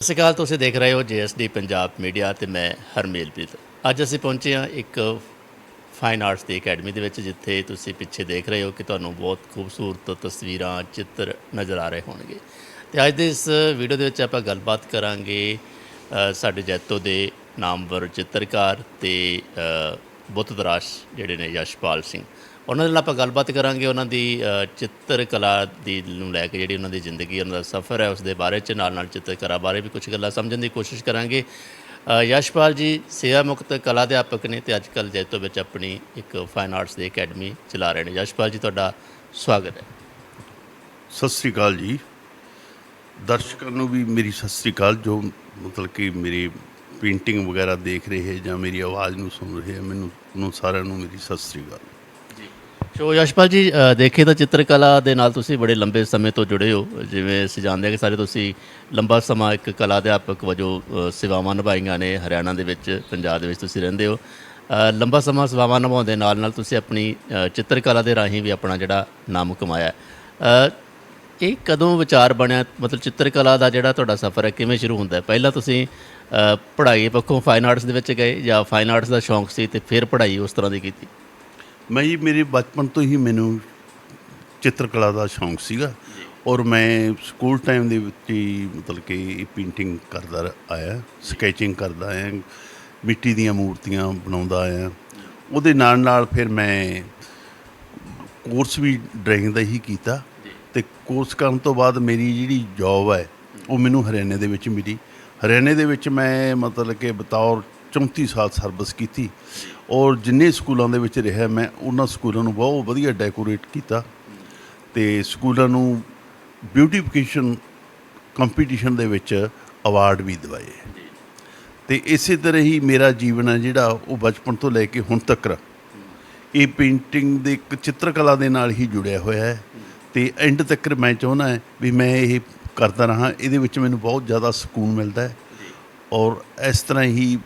ਸਤਿ ਸ਼੍ਰੀ ਅਕਾਲ ਤੁਸੀਂ ਦੇਖ ਰਹੇ ਹੋ ਜੀਐਸਡੀ ਪੰਜਾਬ ਮੀਡੀਆ ਤੇ ਮੈਂ ਹਰਮੇਲਪ੍ਰੀਤ। ਅੱਜ ਅਸੀਂ ਪਹੁੰਚੇ ਹਾਂ ਇੱਕ ਫਾਈਨ ਆਰਟਸ ਦੀ ਅਕੈਡਮੀ ਦੇ ਵਿੱਚ ਜਿੱਥੇ ਤੁਸੀਂ ਪਿੱਛੇ ਦੇਖ ਰਹੇ ਹੋ ਕਿ ਤੁਹਾਨੂੰ ਬਹੁਤ ਖੂਬਸੂਰਤ ਤਸਵੀਰਾਂ ਚਿੱਤਰ ਨਜ਼ਰ ਆ ਰਹੇ ਹੋਣਗੇ। ਤੇ ਅੱਜ ਦੇ ਇਸ ਵੀਡੀਓ ਦੇ ਵਿੱਚ ਆਪਾਂ ਗੱਲਬਾਤ ਕਰਾਂਗੇ ਸਾਡੇ ਜੈਤੋ ਦੇ ਨਾਮਵਰ ਚਿੱਤਰਕਾਰ ਤੇ ਅ, ਬੁੱਤ ਤਰਾਸ਼ ਜਿਹੜੇ ਨੇ ਯਸ਼ਪਾਲ ਸਿੰਘ। ਉਹਨਾਂ ਦੇ ਨਾਲ ਆਪਾਂ ਗੱਲਬਾਤ ਕਰਾਂਗੇ ਉਹਨਾਂ ਦੀ ਅ, ਚਿੱਤਰ ਕਲਾ ਦੀ ਨੂੰ ਲੈ ਕੇ ਜਿਹੜੀ ਉਹਨਾਂ ਦੀ ਜ਼ਿੰਦਗੀ ਉਹਨਾਂ ਦਾ ਸਫ਼ਰ ਹੈ ਉਸ ਦੇ ਬਾਰੇ ਚ ਨਾਲ ਨਾਲ ਚਿੱਤਰਕਲਾ ਬਾਰੇ ਵੀ ਕੁਝ ਗੱਲਾਂ ਸਮਝਣ ਦੀ ਕੋਸ਼ਿਸ਼ ਕਰਾਂਗੇ। ਯਸ਼ਪਾਲ ਜੀ ਸੇਵਾ ਮੁਕਤ ਕਲਾ ਅਧਿਆਪਕ ਨੇ ਤੇ ਅੱਜ ਕੱਲ੍ਹ ਜੈਤੋ ਵਿੱਚ ਆਪਣੀ ਇੱਕ ਫਾਈਨ ਆਰਟਸ ਦੀ ਅਕੈਡਮੀ ਚਲਾ ਰਹੇ ਨੇ। ਯਸ਼ਪਾਲ ਜੀ ਤੁਹਾਡਾ ਸਵਾਗਤ ਹੈ। ਸਤਿ ਸ੍ਰੀ ਅਕਾਲ ਜੀ। ਦਰਸ਼ਕਾਂ ਨੂੰ ਵੀ ਮੇਰੀ ਸਤਿ ਸ੍ਰੀ ਅਕਾਲ ਜੋ ਮਤਲਬ ਕਿ ਮੇਰੀ ਪੇਂਟਿੰਗ ਵਗੈਰਾ ਦੇਖ ਰਹੇ ਜਾਂ ਮੇਰੀ ਆਵਾਜ਼ ਨੂੰ ਸੁਣ ਰਹੇ ਹੈ ਮੈਨੂੰ ਉਹਨੂੰ ਸਾਰਿਆਂ ਨੂੰ ਮੇਰੀ ਸਤਿ ਸ੍ਰੀ ਅਕਾਲ। ਸੋ ਯਸ਼ਪਾਲ ਜੀ ਅ, ਦੇਖੇ ਤਾਂ ਚਿੱਤਰਕਲਾ ਦੇ ਨਾਲ ਤੁਸੀਂ ਬੜੇ ਲੰਬੇ ਸਮੇਂ ਤੋਂ ਜੁੜੇ ਹੋ। ਜਿਵੇਂ ਅਸੀਂ ਜਾਣਦੇ ਹਾਂ ਕਿ ਸਾਰੇ ਤੁਸੀਂ ਲੰਬਾ ਸਮਾਂ ਇੱਕ ਕਲਾ ਅਧਿਆਪਕ ਵਜੋਂ ਅ, ਸੇਵਾਵਾਂ ਨਿਭਾਈਆਂ ਨੇ ਹਰਿਆਣਾ ਦੇ ਵਿੱਚ ਪੰਜਾਬ ਦੇ ਵਿੱਚ ਤੁਸੀਂ ਰਹਿੰਦੇ ਹੋ। ਅ, ਲੰਬਾ ਸਮਾਂ ਸੇਵਾਵਾਂ ਨਿਭਾਉਣ ਦੇ ਨਾਲ ਨਾਲ ਤੁਸੀਂ ਆਪਣੀ ਅ, ਚਿੱਤਰਕਲਾ ਦੇ ਰਾਹੀਂ ਵੀ ਆਪਣਾ ਜਿਹੜਾ ਨਾਮ ਕਮਾਇਆ ਹੈ। ਅ, ਇਹ ਕਦੋਂ ਵਿਚਾਰ ਬਣਿਆ? ਮਤਲਬ ਚਿੱਤਰਕਲਾ ਦਾ ਜਿਹੜਾ ਤੁਹਾਡਾ ਸਫ਼ਰ ਹੈ ਕਿਵੇਂ ਸ਼ੁਰੂ ਹੁੰਦਾ ਹੈ? ਪਹਿਲਾਂ ਤੁਸੀਂ ਅ, ਪੜ੍ਹਾਈ ਪੱਖੋਂ ਫਾਈਨ ਆਰਟਸ ਦੇ ਵਿੱਚ ਗਏ ਜਾਂ ਫਾਈਨ ਆਰਟਸ ਦਾ ਸ਼ੌਂਕ ਸੀ ਤੇ ਫਿਰ ਪੜ੍ਹਾਈ ਉਸ ਤਰ੍ਹਾਂ ਦੀ ਕੀਤੀ? ਮੈਂ ਜੀ ਮੇਰੇ ਬਚਪਨ ਤੋਂ ਹੀ ਮੈਨੂੰ ਚਿੱਤਰਕਲਾ ਦਾ ਸ਼ੌਂਕ ਸੀਗਾ ਔਰ ਮੈਂ ਸਕੂਲ ਟਾਈਮ ਦੇ ਵਿੱਚ ਹੀ ਮਤਲਬ ਕਿ ਪੇਂਟਿੰਗ ਕਰਦਾ ਆਇਆ ਸਕੈਚਿੰਗ ਕਰਦਾ ਆਇਆ ਮਿੱਟੀ ਦੀਆਂ ਮੂਰਤੀਆਂ ਬਣਾਉਂਦਾ ਆਇਆ। ਉਹਦੇ ਨਾਲ ਨਾਲ ਫਿਰ ਮੈਂ ਕੋਰਸ ਵੀ ਡਰਾਇੰਗ ਦਾ ਹੀ ਕੀਤਾ ਤੇ ਕੋਰਸ ਕਰਨ ਤੋਂ ਬਾਅਦ ਮੇਰੀ ਜਿਹੜੀ ਜੌਬ ਹੈ ਉਹ ਮੈਨੂੰ ਹਰਿਆਣੇ ਦੇ ਵਿੱਚ ਮਿਲੀ। ਹਰਿਆਣੇ ਦੇ ਵਿੱਚ ਮੈਂ ਮਤਲਬ ਕਿ ਬਤੌਰ 34 ਸਾਲ ਸਰਵਿਸ ਕੀਤੀ ਔਰ ਜਿੰਨੇ ਸਕੂਲਾਂ ਦੇ ਵਿੱਚ ਰਿਹਾ ਮੈਂ, ਉਹਨਾਂ ਸਕੂਲਾਂ ਨੂੰ ਬਹੁਤ ਵਧੀਆ ਡੈਕੋਰੇਟ ਕੀਤਾ ਤੇ ਸਕੂਲਾਂ ਨੂੰ ਬਿਊਟੀਫਿਕੇਸ਼ਨ ਕੰਪੀਟੀਸ਼ਨ ਦੇ ਵਿੱਚ ਅਵਾਰਡ ਵੀ ਦਿਵਾਏ। ਤੇ ਇਸੇ ਤਰ੍ਹਾਂ ਹੀ ਮੇਰਾ ਜੀਵਨ ਹੈ ਜਿਹੜਾ ਉਹ ਬਚਪਨ ਤੋਂ ਲੈ ਕੇ ਹੁਣ ਤੱਕ ਇਹ ਪੇਂਟਿੰਗ ਦੇ ਇੱਕ ਚਿੱਤਰਕਲਾ ਦੇ ਨਾਲ ਹੀ ਜੁੜਿਆ ਹੋਇਆ ਹੈ ਤੇ ਐਂਡ ਤੱਕ ਮੈਂ ਚਾਹੁੰਦਾ ਹੈ ਵੀ ਮੈਂ ਇਹ ਕਰਦਾ ਰਹਾ, ਇਹਦੇ ਵਿੱਚ ਮੈਨੂੰ ਬਹੁਤ ਜ਼ਿਆਦਾ ਸਕੂਨ ਮਿਲਦਾ ਹੈ ਔਰ ਇਸ ਤਰ੍ਹਾਂ ਹੀ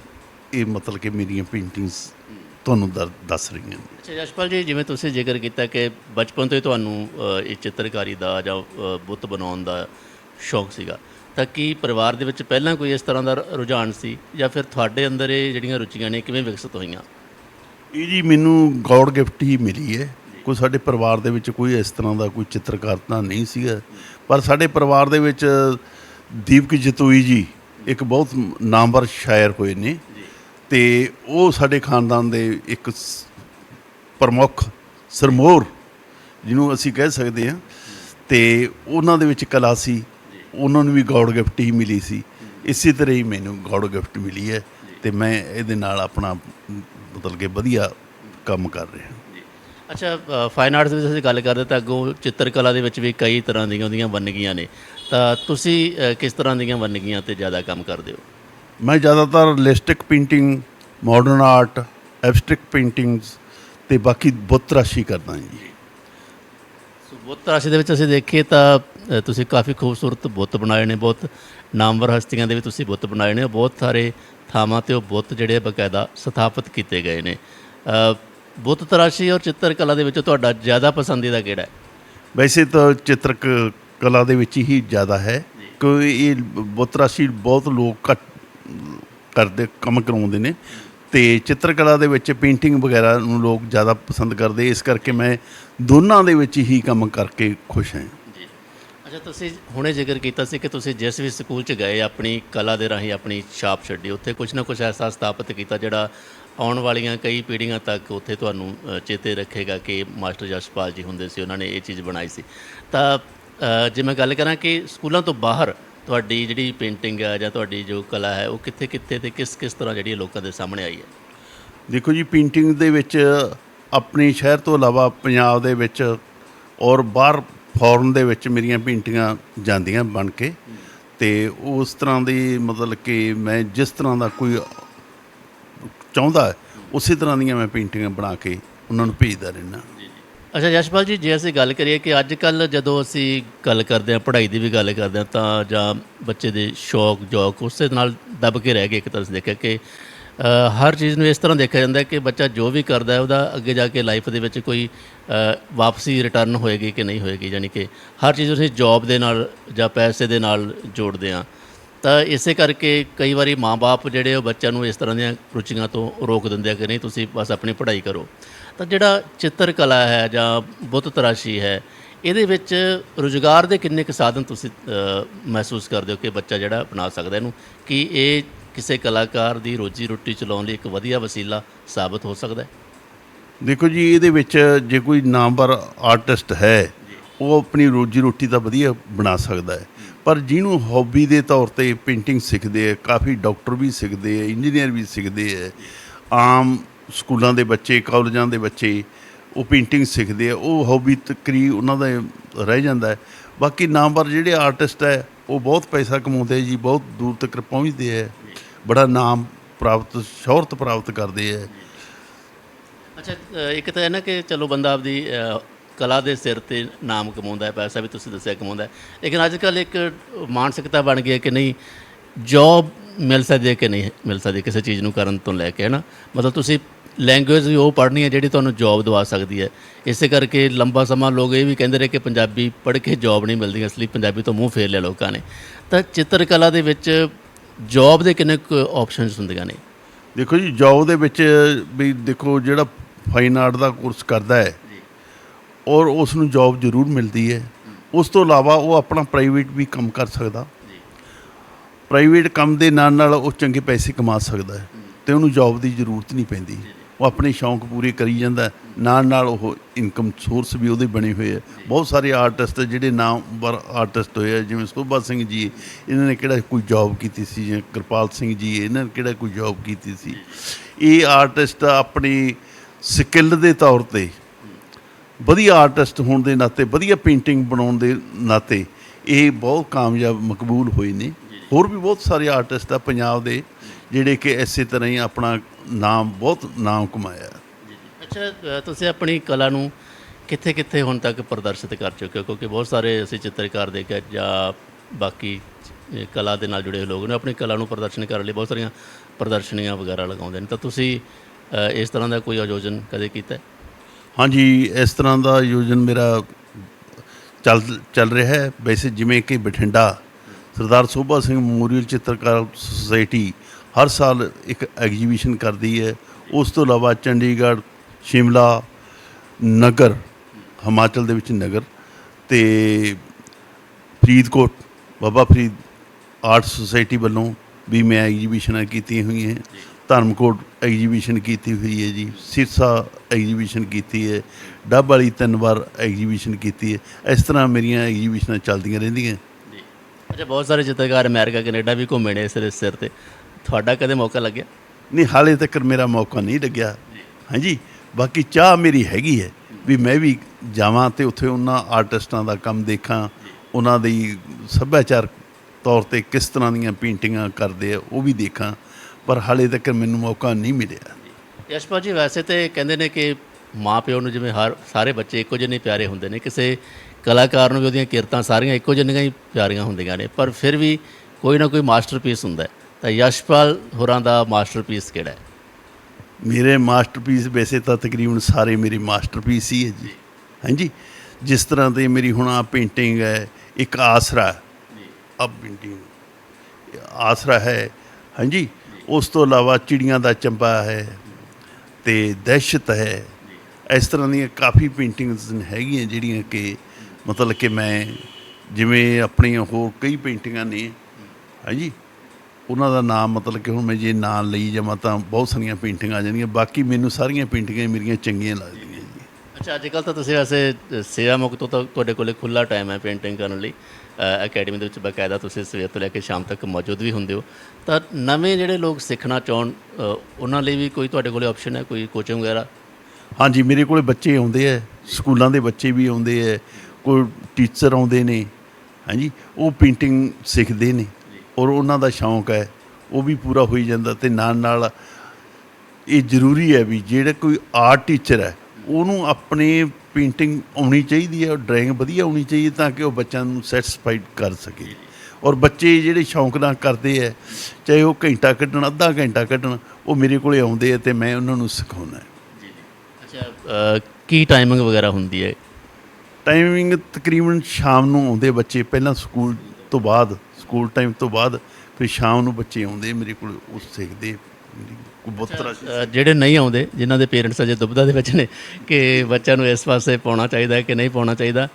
ਇਹ ਮਤਲਬ ਕਿ ਮੇਰੀਆਂ ਪੇਂਟਿੰਗਸ ਤੁਹਾਨੂੰ ਦਰ- ਦੱਸ ਰਹੀਆਂ ਨੇ। ਅੱਛਾ ਯਸ਼ਪਾਲ ਜੀ ਜਿਵੇਂ ਤੁਸੀਂ ਜ਼ਿਕਰ ਕੀਤਾ ਕਿ ਬਚਪਨ ਤੋਂ ਹੀ ਤੁਹਾਨੂੰ ਅ, ਇਹ ਚਿੱਤਰਕਾਰੀ ਦਾ ਜਾਂ ਅ, ਬੁੱਤ ਬਣਾਉਣ ਦਾ ਸ਼ੌਕ ਸੀਗਾ। ਤਾਂ ਕੀ ਪਰਿਵਾਰ ਦੇ ਵਿੱਚ ਪਹਿਲਾਂ ਕੋਈ ਇਸ ਤਰ੍ਹਾਂ ਦਾ ਰ- ਰੁਝਾਨ ਸੀ ਜਾਂ ਫਿਰ ਤੁਹਾਡੇ ਅੰਦਰ ਇਹ ਜਿਹੜੀਆਂ ਰੁਚੀਆਂ ਨੇ ਕਿਵੇਂ ਵਿਕਸਿਤ ਹੋਈਆਂ? ਇਹ ਜੀ ਮੈਨੂੰ ਗੋਡ ਗਿਫਟ ਹੀ ਮਿਲੀ ਹੈ। ਕੋਈ ਸਾਡੇ ਪਰਿਵਾਰ ਦੇ ਵਿੱਚ ਕੋਈ ਇਸ ਤਰ੍ਹਾਂ ਦਾ ਕੋਈ ਚਿੱਤਰਕਾਰ ਤਾਂ ਨਹੀਂ ਸੀਗਾ। ਪਰ ਸਾਡੇ ਪਰਿਵਾਰ ਦੇ ਵਿੱਚ ਦੀਪਕ ਜਤੋਈ ਜੀ ਇੱਕ ਬਹੁਤ ਨਾਮਵਰ ਸ਼ਾਇਰ ਹੋਏ ਨੇ। ਤੇ ਉਹ ਸਾਡੇ ਖਾਨਦਾਨ ਦੇ ਇੱਕ ਪ੍ਰਮੁੱਖ ਸਰਮੋਰ, ਜਿਹਨੂੰ ਅਸੀਂ ਕਹਿ ਸਕਦੇ ਹਾਂ। ਤੇ ਉਹਨਾਂ ਦੇ ਵਿੱਚ ਕਲਾ ਸੀ। ਉਹਨਾਂ ਨੂੰ ਵੀ ਗੋਡ ਗਿਫਟ ਹੀ ਮਿਲੀ ਸੀ। ਇਸੇ ਤਰ੍ਹਾਂ ਹੀ ਮੈਨੂੰ ਗੋਡ ਗਿਫਟ ਮਿਲੀ ਹੈ ਤੇ ਮੈਂ ਇਹਦੇ ਨਾਲ ਆਪਣਾ ਮਤਲਬ ਕਿ ਵਧੀਆ ਕੰਮ ਕਰ ਰਿਹਾ। ਅੱਛਾ ਫਾਈਨ ਆਰਟਸ ਦੇ ਵਿੱਚ ਅਸੀਂ ਗੱਲ ਕਰਦੇ ਤਾਂ ਅੱਗੋਂ ਚਿੱਤਰਕਲਾ ਦੇ ਵਿੱਚ ਵੀ ਕਈ ਤਰ੍ਹਾਂ ਦੀਆਂ ਉਹਦੀਆਂ ਵੰਨਗੀਆਂ ਨੇ। ਤਾਂ ਤੁਸੀਂ ਕਿਸ ਤਰ੍ਹਾਂ ਦੀਆਂ ਵੰਨਗੀਆਂ ਤੇ ਜ਼ਿਆਦਾ ਕੰਮ ਕਰਦੇ ਹੋ? ਮੈਂ ਜ਼ਿਆਦਾਤਰ realistic painting modern art abstract paintings ਤੇ ਬਾਕੀ ਬੁੱਤ ਰਾਸ਼ੀ ਕਰਦਾ ਜੀ। ਸੋ ਬੁੱਤ ਰਾਸ਼ੀ ਦੇ ਵਿੱਚ ਅਸੀਂ ਦੇਖੀਏ ਤਾਂ ਤੁਸੀਂ ਕਾਫੀ ਖੂਬਸੂਰਤ ਬੁੱਤ ਬਣਾਏ ਨੇ ਬਹੁਤ ਨਾਮਵਰ ਹਸਤੀਆਂ ਦੇ ਵੀ ਤੁਸੀਂ ਬੁੱਤ ਬਣਾਏ ਨੇ ਬਹੁਤ ਸਾਰੇ ਥਾਵਾਂ ਤੇ ਉਹ ਬੁੱਤ ਜਿਹੜੇ ਬਕਾਇਦਾ ਸਥਾਪਿਤ ਕੀਤੇ ਗਏ ਨੇ। ਬੁੱਤ ਤਰਾਸ਼ੀ ਔਰ ਚਿੱਤਰਕਲਾ ਦੇ ਵਿੱਚ ਤੁਹਾਡਾ ਜ਼ਿਆਦਾ ਪਸੰਦੀਦਾ ਕਿਹੜਾ ਹੈ? ਵੈਸੇ ਤਾਂ ਚਿੱਤਰਕ ਕਲਾ ਦੇ ਵਿੱਚ ਹੀ ਜ਼ਿਆਦਾ ਹੈ ਕਿਉਂਕਿ ਇਹ ਬੁੱਤ ਰਾਸ਼ੀ ਬਹੁਤ ਲੋਕ ਘੱਟ ਕਰਦੇ ਕੰਮ ਕਰਾਉਂਦੇ ਨੇ ਤੇ ਚਿੱਤਰਕਲਾ ਦੇ ਵਿੱਚ ਪੇਂਟਿੰਗ ਵਗੈਰਾ ਨੂੰ ਲੋਕ ਜ਼ਿਆਦਾ ਪਸੰਦ ਕਰਦੇ, ਇਸ ਕਰਕੇ ਮੈਂ ਦੋਨਾਂ ਦੇ ਵਿੱਚ ਹੀ ਕੰਮ ਕਰਕੇ ਖੁਸ਼ ਹਾਂ। ਜੀ। ਅੱਛਾ, ਤੁਸੀਂ ਹੁਣੇ ਜ਼ਿਕਰ ਕੀਤਾ ਸੀ ਕਿ ਤੁਸੀਂ ਜਿਸ ਵੀ ਸਕੂਲ 'ਚ ਗਏ, ਆਪਣੀ ਕਲਾ ਦੇ ਰਾਹੀਂ ਆਪਣੀ ਛਾਪ ਛੱਡੀ, ਉੱਥੇ ਕੁਝ ਨਾ ਕੁਝ ਐਸਾ ਸਥਾਪਿਤ ਕੀਤਾ ਜਿਹੜਾ ਆਉਣ ਵਾਲੀਆਂ ਕਈ ਪੀੜ੍ਹੀਆਂ ਤੱਕ ਉੱਥੇ ਤੁਹਾਨੂੰ ਚੇਤੇ ਰੱਖੇਗਾ ਕਿ ਮਾਸਟਰ ਜਸਪਾਲ ਜੀ ਹੁੰਦੇ ਸੀ, ਉਹਨਾਂ ਨੇ ਇਹ ਚੀਜ਼ ਬਣਾਈ ਸੀ। ਤਾਂ ਜੇ ਮੈਂ ਗੱਲ ਕਰਾਂ ਕਿ ਸਕੂਲਾਂ ਤੋਂ ਬਾਹਰ ਤੁਹਾਡੀ ਜਿਹੜੀ ਪੇਂਟਿੰਗ ਹੈ ਜਾਂ ਤੁਹਾਡੀ ਜੋ ਕਲਾ ਹੈ, ਉਹ ਕਿੱਥੇ ਕਿੱਥੇ ਤੇ ਕਿਸ ਕਿਸ ਤਰ੍ਹਾਂ ਜਿਹੜੀ ਲੋਕਾਂ ਦੇ ਸਾਹਮਣੇ ਆਈ ਹੈ? ਦੇਖੋ ਜੀ ਪੇਂਟਿੰਗ ਦੇ ਵਿੱਚ ਆਪਣੇ ਸ਼ਹਿਰ ਤੋਂ ਇਲਾਵਾ ਪੰਜਾਬ ਦੇ ਵਿੱਚ ਔਰ ਬਾਹਰ ਫੋਰਨ ਦੇ ਵਿੱਚ ਮੇਰੀਆਂ ਪੇਂਟਿੰਗਾਂ ਜਾਂਦੀਆਂ ਬਣ ਕੇ। ਤੇ ਉਸ ਤਰ੍ਹਾਂ ਦੀ ਮਤਲਬ ਕਿ ਮੈਂ ਜਿਸ ਤਰ੍ਹਾਂ ਦਾ ਕੋਈ ਚਾਹੁੰਦਾ, ਉਸੇ ਤਰ੍ਹਾਂ ਦੀਆਂ ਮੈਂ ਪੇਂਟਿੰਗਾਂ ਬਣਾ ਕੇ ਉਹਨਾਂ ਨੂੰ ਭੇਜਦਾ ਰਹਿੰਦਾ ਅੱਛਾ ਯਸ਼ਪਾਲ ਜੀ, ਜੇ ਅਸੀਂ ਗੱਲ ਕਰੀਏ ਕਿ ਅੱਜ ਕੱਲ ਜਦੋਂ ਅਸੀਂ ਗੱਲ ਕਰਦੇ ਹਾਂ, ਪੜ੍ਹਾਈ ਦੀ ਵੀ ਗੱਲ ਕਰਦੇ ਹਾਂ, ਤਾਂ ਜਾਂ ਬੱਚੇ ਦੇ ਸ਼ੌਕ, ਜੌਕ ਉਸੇ ਨਾਲ ਦਬ ਕੇ ਰਹਿ ਗਏ ਇੱਕ ਤਰ੍ਹਾਂ ਸੇ ਦੇਖਿਆ ਕਿ ਹਰ ਚੀਜ਼ ਨੂੰ ਇਸ ਤਰ੍ਹਾਂ ਦੇਖਿਆ ਜਾਂਦਾ ਕਿ ਬੱਚਾ ਜੋ ਵੀ ਕਰਦਾ ਹੈ, ਉਹਦਾ ਅੱਗੇ ਜਾ ਕੇ ਲਾਈਫ ਦੇ ਵਿੱਚ ਕੋਈ ਵਾਪਸੀ ਰਿਟਰਨ ਹੋਏਗੀ ਕਿ ਨਹੀਂ ਹੋਏਗੀ? ਯਾਨੀ ਕਿ ਹਰ ਚੀਜ਼ ਨੂੰ ਅਸੀਂ ਜੌਬ ਦੇ ਨਾਲ ਜਾਂ ਪੈਸੇ ਦੇ ਨਾਲ ਜੋੜਦੇ ਹਾਂ। ਤਾਂ ਇਸੇ ਕਰਕੇ ਕਈ ਵਾਰੀ ਮਾਪੇ ਜਿਹੜੇ ਉਹ ਬੱਚਿਆਂ ਨੂੰ ਇਸ ਤਰ੍ਹਾਂ ਦੀਆਂ ਰੁਚੀਆਂ ਤੋਂ ਰੋਕ ਦਿੰਦੇ ਆ ਕਿ ਨਹੀਂ, ਤੁਸੀਂ ਬਸ ਆਪਣੀ ਪੜ੍ਹਾਈ ਕਰੋ। ਤਾਂ ਜਿਹੜਾ ਚਿੱਤਰ ਕਲਾ ਹੈ ਜਾਂ ਬੁੱਤ ਤਰਾਸ਼ੀ ਹੈ, ਇਹਦੇ ਵਿੱਚ ਰੁਜ਼ਗਾਰ ਦੇ ਕਿੰਨੇ ਕੁ ਸਾਧਨ ਤੁਸੀਂ ਮਹਿਸੂਸ ਕਰਦੇ ਹੋ ਕਿ ਬੱਚਾ ਜਿਹੜਾ ਅਪਣਾ ਸਕਦਾ ਇਹਨੂੰ? ਕਿ ਇਹ ਕਿਸੇ ਕਲਾਕਾਰ ਦੀ ਰੋਜੀ ਰੋਟੀ ਚਲਾਉਣ ਲਈ ਇੱਕ ਵਧੀਆ ਵਸੀਲਾ ਸਾਬਤ ਹੋ ਸਕਦਾ ਹੈ? ਦੇਖੋ ਜੀ, ਇਹਦੇ ਵਿੱਚ ਜੇ ਕੋਈ ਨਾਮਵਰ ਆਰਟਿਸਟ ਹੈ, ਉਹ ਆਪਣੀ ਰੋਜੀ ਰੋਟੀ ਤਾਂ ਵਧੀਆ ਬਣਾ ਸਕਦਾ ਹੈ। ਪਰ ਜਿਹਨੂੰ ਹੌਬੀ ਦੇ ਤੌਰ ਤੇ ਪੇਂਟਿੰਗ ਸਿੱਖਦੇ ਆ ਕਾਫੀ ਡਾਕਟਰ ਵੀ ਸਿੱਖਦੇ ਆ ਇੰਜੀਨੀਅਰ ਵੀ ਸਿੱਖਦੇ ਆ ਆਮ ਸਕੂਲਾਂ ਦੇ ਬੱਚੇ, ਕਾਲਜਾਂ ਦੇ ਬੱਚੇ, ਉਹ ਪੇਂਟਿੰਗ ਸਿੱਖਦੇ ਆ, ਉਹ ਹੌਬੀ ਤਕਰੀ ਉਹਨਾਂ ਦਾ ਰਹਿ ਜਾਂਦਾ ਹੈ। ਬਾਕੀ ਨਾਮਵਰ ਜਿਹੜੇ ਆਰਟਿਸਟ ਹੈ, ਉਹ ਬਹੁਤ ਪੈਸਾ ਕਮਾਉਂਦੇ ਜੀ, ਬਹੁਤ ਦੂਰ ਤੱਕ ਪਹੁੰਚਦੇ ਆ। ਬੜਾ ਨਾਮ ਪ੍ਰਾਪਤ, ਸ਼ੋਹਰਤ ਪ੍ਰਾਪਤ ਕਰਦੇ ਆ। ਅੱਛਾ ਇੱਕ ਤਾਂ ਇਹ ਨਾ ਕਿ ਚਲੋ ਬੰਦਾ ਆਪਦੀ ਕਲਾ ਦੇ ਸਿਰ ਤੇ ਨਾਮ ਕਮਾਉਂਦਾ ਹੈ, ਪੈਸਾ ਵੀ ਤੁਸੀਂ ਦੱਸਿਆ ਕਮਾਉਂਦਾ ਹੈ। ਲੇਕਿਨ ਅੱਜ ਕੱਲ ਇੱਕ ਮਾਨਸਿਕਤਾ ਬਣ ਗਈ ਹੈ ਕਿ ਨਹੀਂ ਜੌਬ ਮਿਲ ਸਕਦੀ ਹੈ ਕਿ ਨਹੀਂ ਮਿਲ ਸਕਦੀ ਕਿਸੇ ਚੀਜ਼ ਨੂੰ ਕਰਨ ਤੋਂ ਲੈ ਕੇ, ਹੈ ਨਾ? ਮਤਲਬ ਤੁਸੀਂ ਲੈਂਗੁਏਜ ਵੀ ਉਹ ਪੜ੍ਹਨੀ ਹੈ ਜਿਹੜੀ ਤੁਹਾਨੂੰ ਜੌਬ ਦਵਾ ਸਕਦੀ ਹੈ। ਇਸੇ ਕਰਕੇ ਲੰਬਾ ਸਮਾਂ ਲੋਕ ਇਹ ਵੀ ਕਹਿੰਦੇ ਰਹੇ ਕਿ ਪੰਜਾਬੀ ਪੜ੍ਹ ਕੇ ਜੌਬ ਨਹੀਂ ਮਿਲਦੀ ਇਸ ਲਈ ਪੰਜਾਬੀ ਤੋਂ ਮੂੰਹ ਫੇਰ ਲਿਆ ਲੋਕਾਂ ਨੇ। ਤਾਂ ਚਿੱਤਰਕਲਾ ਦੇ ਵਿੱਚ ਜੌਬ ਦੇ ਕਿੰਨੇ ਕੁ ਆਪਸ਼ਨਸ ਹੁੰਦੀਆਂ ਨੇ? ਦੇਖੋ ਜੀ ਜੌਬ ਦੇ ਵਿੱਚ ਵੀ ਦੇਖੋ ਜਿਹੜਾ ਫਾਈਨ ਆਰਟ ਦਾ ਕੋਰਸ ਕਰਦਾ ਹੈ ਔਰ ਉਸ ਨੂੰ ਜੌਬ ਜ਼ਰੂਰ ਮਿਲਦੀ ਹੈ। ਉਸ ਤੋਂ ਇਲਾਵਾ ਉਹ ਆਪਣਾ ਪ੍ਰਾਈਵੇਟ ਵੀ ਕੰਮ ਕਰ ਸਕਦਾ। ਪ੍ਰਾਈਵੇਟ ਕੰਮ ਦੇ ਨਾਲ ਨਾਲ ਉਹ ਚੰਗੇ ਪੈਸੇ ਕਮਾ ਸਕਦਾ ਹੈ ਤੇ ਉਹਨੂੰ ਜੌਬ ਦੀ ਜ਼ਰੂਰਤ ਨਹੀਂ ਪੈਂਦੀ। ਉਹ ਆਪਣੇ ਸ਼ੌਂਕ ਪੂਰੇ ਕਰੀ ਜਾਂਦਾ ਨਾਲ ਨਾਲ ਉਹ ਇਨਕਮ ਸੋਰਸ ਵੀ ਉਹਦੇ ਬਣੇ ਹੋਏ ਆ ਬਹੁਤ ਸਾਰੇ ਆਰਟਿਸਟ ਜਿਹੜੇ ਨਾਮਵਰ ਆਰਟਿਸਟ ਹੋਏ ਆ, ਜਿਵੇਂ ਸੋਭਾ ਸਿੰਘ ਜੀ, ਇਹਨਾਂ ਨੇ ਕਿਹੜਾ ਕੋਈ ਜੌਬ ਕੀਤੀ ਸੀ? ਜਾਂ ਕਿਰਪਾਲ ਸਿੰਘ ਜੀ, ਇਹਨਾਂ ਨੇ ਕਿਹੜਾ ਕੋਈ ਜੌਬ ਕੀਤੀ ਸੀ? ਇਹ ਆਰਟਿਸਟ ਆਪਣੀ ਸਕਿੱਲ ਦੇ ਤੌਰ ਤੇ ਵਧੀਆ ਆਰਟਿਸਟ ਹੋਣ ਦੇ ਨਾਤੇ, ਵਧੀਆ ਪੇਂਟਿੰਗ ਬਣਾਉਣ ਦੇ ਨਾਤੇ ਇਹ ਬਹੁਤ ਕਾਮਯਾਬ, ਮਕਬੂਲ ਹੋਏ ਨੇ। ਹੋਰ ਵੀ ਬਹੁਤ ਸਾਰੇ ਆਰਟਿਸਟ ਆ ਪੰਜਾਬ ਦੇ ਜਿਹੜੇ ਕਿ ਇਸੇ ਤਰ੍ਹਾਂ ਹੀ ਆਪਣਾ ਨਾਮ ਬਹੁਤ ਨਾਮ ਕਮਾਇਆ। ਅੱਛਾ ਤੁਸੀਂ ਆਪਣੀ ਕਲਾ ਨੂੰ ਕਿੱਥੇ ਕਿੱਥੇ ਹੁਣ ਤੱਕ ਪ੍ਰਦਰਸ਼ਿਤ ਕਰ ਚੁੱਕੇ ਹੋ? ਕਿਉਂਕਿ ਬਹੁਤ ਸਾਰੇ ਅਸੀਂ ਚਿੱਤਰਕਾਰ ਦੇਖਿਆ ਜਾਂ ਬਾਕੀ ਕਲਾ ਦੇ ਨਾਲ ਜੁੜੇ ਹੋਏ ਲੋਕ ਨੇ ਆਪਣੀ ਕਲਾ ਨੂੰ ਪ੍ਰਦਰਸ਼ਨ ਕਰਨ ਲਈ ਬਹੁਤ ਸਾਰੀਆਂ ਪ੍ਰਦਰਸ਼ਨੀਆਂ ਵਗੈਰਾ ਲਗਾਉਂਦੇ ਨੇ। ਤਾਂ ਤੁਸੀਂ ਇਸ ਤਰ੍ਹਾਂ ਦਾ ਕੋਈ ਆਯੋਜਨ ਕਦੇ ਕੀਤਾ? ਹਾਂਜੀ ਇਸ ਤਰ੍ਹਾਂ ਦਾ ਆਯੋਜਨ ਮੇਰਾ ਚੱਲ ਚੱਲ ਰਿਹਾ ਹੈ। ਵੈਸੇ ਜਿਵੇਂ ਕਿ ਬਠਿੰਡਾ ਸਰਦਾਰ ਸੋਭਾ ਸਿੰਘ ਮੈਮੋਰੀਅਲ ਚਿੱਤਰਕਾਰ ਸੁਸਾਇਟੀ ਹਰ ਸਾਲ ਇੱਕ ਐਗਜੀਬਿਸ਼ਨ ਕਰਦੀ ਹੈ। ਉਸ ਤੋਂ ਇਲਾਵਾ ਚੰਡੀਗੜ੍ਹ, ਸ਼ਿਮਲਾ ਨਗਰ, ਹਿਮਾਚਲ ਦੇ ਵਿੱਚ ਨਗਰ ਤੇ ਫਰੀਦਕੋਟ, ਬਾਬਾ ਫਰੀਦ ਆਰਟ ਸੁਸਾਇਟੀ ਵੱਲੋਂ ਵੀ ਮੈਂ ਐਗਜੀਬਿਸ਼ਨਾਂ ਕੀਤੀਆਂ ਹੋਈਆਂ ਧਰਮਕੋਟ ਐਗਜੀਬਿਸ਼ਨ ਕੀਤੀ ਹੋਈ ਹੈ ਜੀ, ਸਿਰਸਾ ਐਗਜੀਬਿਸ਼ਨ ਕੀਤੀ ਹੈ, ਡੱਬ ਵਾਲੀ ਤਿੰਨ ਵਾਰ ਐਗਜੀਬਿਸ਼ਨ ਕੀਤੀ ਹੈ। ਇਸ ਤਰ੍ਹਾਂ ਮੇਰੀਆਂ ਐਗਜੀਬਿਸ਼ਨਾਂ ਚੱਲਦੀਆਂ ਰਹਿੰਦੀਆਂ। ਅੱਛਾ ਬਹੁਤ ਸਾਰੇ ਚਿੱਤਰਕਾਰ ਅਮਰੀਕਾ ਕੈਨੇਡਾ ਵੀ ਘੁੰਮੇ ਨੇ ਇਸ ਸਿਰ ਤੇ। ਤੁਹਾਡਾ ਕਦੇ ਮੌਕਾ ਲੱਗਿਆ? ਨਹੀਂ ਹਾਲੇ ਤੱਕ ਮੇਰਾ ਮੌਕਾ ਨਹੀਂ ਲੱਗਿਆ। ਹਾਂਜੀ ਬਾਕੀ ਚਾਹ ਮੇਰੀ ਹੈਗੀ ਹੈ ਵੀ ਮੈਂ ਵੀ ਜਾਵਾਂ ਤੇ ਉੱਥੇ ਉਹਨਾਂ ਆਰਟਿਸਟਾਂ ਦਾ ਕੰਮ ਦੇਖਾਂ ਉਹਨਾਂ ਦੀ ਸੱਭਿਆਚਾਰ ਤੌਰ ਤੇ ਕਿਸ ਤਰ੍ਹਾਂ ਦੀਆਂ ਪੇਂਟਿੰਗਾਂ ਕਰਦੇ ਆ ਉਹ ਵੀ ਦੇਖਾਂ ਪਰ ਹਾਲੇ ਤੱਕ ਮੈਨੂੰ ਮੌਕਾ ਨਹੀਂ ਮਿਲਿਆ। ਯਸ਼ਪਾਲ ਜੀ ਵੈਸੇ ਤੇ ਕਹਿੰਦੇ ਨੇ ਕਿ ਮਾਂ ਪਿਓ ਨੂੰ ਜਿਵੇਂ ਹਰ ਸਾਰੇ ਬੱਚੇ ਇੱਕੋ ਜਿਹੇ ਨਹੀਂ ਪਿਆਰੇ ਹੁੰਦੇ ਨੇ ਕਿਸੇ ਕਲਾਕਾਰ ਨੂੰ ਵੀ ਉਹਦੀਆਂ ਕਿਰਤਾਂ ਸਾਰੀਆਂ ਇੱਕੋ ਜਿਹੀਆਂ ਹੀ ਪਿਆਰੀਆਂ ਹੁੰਦੀਆਂ ਨੇ ਪਰ ਫਿਰ ਵੀ ਕੋਈ ਨਾ ਕੋਈ ਮਾਸਟਰਪੀਸ ਹੁੰਦਾ ਤਾਂ ਯਸ਼ਪਾਲ ਹੋਰਾਂ ਦਾ ਮਾਸਟਰਪੀਸ ਕਿਹੜਾ ਹੈ? ਮੇਰੇ ਮਾਸਟਰਪੀਸ ਵੈਸੇ ਤਾਂ ਤਕਰੀਬਨ ਸਾਰੇ ਮੇਰੇ ਮਾਸਟਰਪੀਸ ਹੀ ਹੈ ਜੀ। ਹਾਂਜੀ? ਜਿਸ ਤਰ੍ਹਾਂ ਦੀ ਮੇਰੀ ਹੁਣ ਆ ਪੇਂਟਿੰਗ ਹੈ ਇੱਕ ਆਸਰਾ ਆ ਪੇਂਟਿੰਗ ਆਸਰਾ ਹੈ। ਹਾਂਜੀ? ਉਸ ਤੋਂ ਇਲਾਵਾ ਚਿੜੀਆਂ ਦਾ ਚੰਬਾ ਹੈ ਤੇ ਦਹਿਸ਼ਤ ਹੈ। ਇਸ ਤਰ੍ਹਾਂ ਦੀਆਂ ਕਾਫੀ ਪੇਂਟਿੰਗਸ ਹੈਗੀਆਂ ਜਿਹੜੀਆਂ ਕਿ ਮਤਲਬ ਕਿ ਮੈਂ ਜਿਵੇਂ ਆਪਣੀਆਂ ਹੋਰ ਕਈ ਪੇਂਟਿੰਗਾਂ ਨੇ ਹਾਂਜੀ ਉਹਨਾਂ ਦਾ ਨਾਮ ਮਤਲਬ ਕਿ ਹੁਣ ਮੈਂ ਜੇ ਨਾਂ ਲਈ ਜਾਵਾਂ ਤਾਂ ਬਹੁਤ ਸਾਰੀਆਂ ਪੇਂਟਿੰਗਾਂ ਆ ਜਾਣਗੀਆਂ ਬਾਕੀ ਮੈਨੂੰ ਸਾਰੀਆਂ ਪੇਂਟਿੰਗਾਂ ਮੇਰੀਆਂ ਚੰਗੀਆਂ ਲੱਗਦੀਆਂ ਜੀ। ਅੱਛਾ ਅੱਜ ਕੱਲ ਤਾਂ ਤੁਸੀਂ ਵੈਸੇ ਸੇਵਾ ਮੁਕਤ ਤੋਂ ਤਾਂ ਤੁਹਾਡੇ ਕੋਲੇ ਖੁੱਲਾ ਟਾਈਮ ਹੈ ਪੇਂਟਿੰਗ ਕਰਨ ਲਈ। ਅਕੈਡਮੀ ਦੇ ਵਿੱਚ ਬਕਾਇਦਾ ਤੁਸੀਂ ਸਵੇਰ ਤੋਂ ਲੈ ਕੇ ਸ਼ਾਮ ਤੱਕ ਮੌਜੂਦ ਵੀ ਹੁੰਦੇ ਹੋ। ਤਾਂ ਨਵੇਂ ਜਿਹੜੇ ਲੋਕ ਸਿੱਖਣਾ ਚਾਹਣ ਉਹਨਾਂ ਲਈ ਵੀ ਕੋਈ ਤੁਹਾਡੇ ਕੋਲੇ ਆਪਸ਼ਨ ਹੈ ਕੋਈ ਕੋਚਿੰਗ ਵਗੈਰਾ? ਹਾਂਜੀ ਮੇਰੇ ਕੋਲੇ ਬੱਚੇ ਆਉਂਦੇ ਆ ਸਕੂਲਾਂ ਦੇ ਬੱਚੇ ਵੀ ਆਉਂਦੇ ਆ ਕੋਈ ਟੀਚਰ ਆਉਂਦੇ ਨੇ, ਹਾਂਜੀ, ਉਹ ਪੇਂਟਿੰਗ ਸਿੱਖਦੇ ਨੇ ਔਰ ਉਹਨਾਂ ਦਾ ਸ਼ੌਂਕ ਹੈ, ਉਹ ਵੀ ਪੂਰਾ ਹੋਈ ਜਾਂਦਾ ਤੇ ਨਾਲ ਨਾਲ ਇਹ ਜ਼ਰੂਰੀ ਹੈ ਵੀ ਜਿਹੜਾ ਕੋਈ ਆਰਟ ਟੀਚਰ ਹੈ, ਉਹਨੂੰ ਆਪਣੇ ਪੇਂਟਿੰਗ ਆਉਣੀ ਚਾਹੀਦੀ ਹੈ ਔਰ ਡਰਾਇੰਗ ਵਧੀਆ ਆਉਣੀ ਚਾਹੀਦੀ ਤਾਂ ਕਿ ਉਹ ਬੱਚਿਆਂ ਨੂੰ ਸੈਟੀਸਫਾਈਡ ਕਰ ਸਕੇ ਔਰ ਬੱਚੇ ਜਿਹੜੇ ਸ਼ੌਂਕ ਨਾਲ ਕਰਦੇ ਹੈ, ਚਾਹੇ ਉਹ ਘੰਟਾ ਕੱਢਣ, ਅੱਧਾ ਘੰਟਾ ਕੱਢਣ, ਉਹ ਮੇਰੇ ਕੋਲੇ ਆਉਂਦੇ ਆ ਤੇ ਮੈਂ ਉਹਨਾਂ ਨੂੰ ਸਿਖਾਉਂਦਾ ਅੱਛਾ ਕੀ ਟਾਈਮਿੰਗ ਵਗੈਰਾ ਹੁੰਦੀ ਹੈ? ਟਾਈਮਿੰਗ ਤਕਰੀਬਨ ਸ਼ਾਮ ਨੂੰ ਆਉਂਦੇ ਬੱਚੇ, ਪਹਿਲਾਂ ਸਕੂਲ ਤੋਂ ਬਾਅਦ, ਸਕੂਲ ਟਾਈਮ ਤੋਂ ਬਾਅਦ, ਫਿਰ ਸ਼ਾਮ ਨੂੰ ਬੱਚੇ ਆਉਂਦੇ, ਮੇਰੇ ਕੋਲ ਉਹ ਸਿੱਖਦੇ, ਮੇਰੀ ਜਿਹੜੇ ਨਹੀਂ ਆਉਂਦੇ, ਜਿਨ੍ਹਾਂ ਦੇ ਪੇਰੈਂਟਸ ਅਜੇ ਦੁਬਦਾ ਦੇ ਵਿੱਚ ਨੇ, ਕਿ ਬੱਚਿਆਂ ਨੂੰ ਇਸ ਪਾਸੇ ਪਾਉਣਾ ਚਾਹੀਦਾ ਹੈ ਕਿ ਨਹੀਂ ਪਾਉਣਾ ਚਾਹੀਦਾ,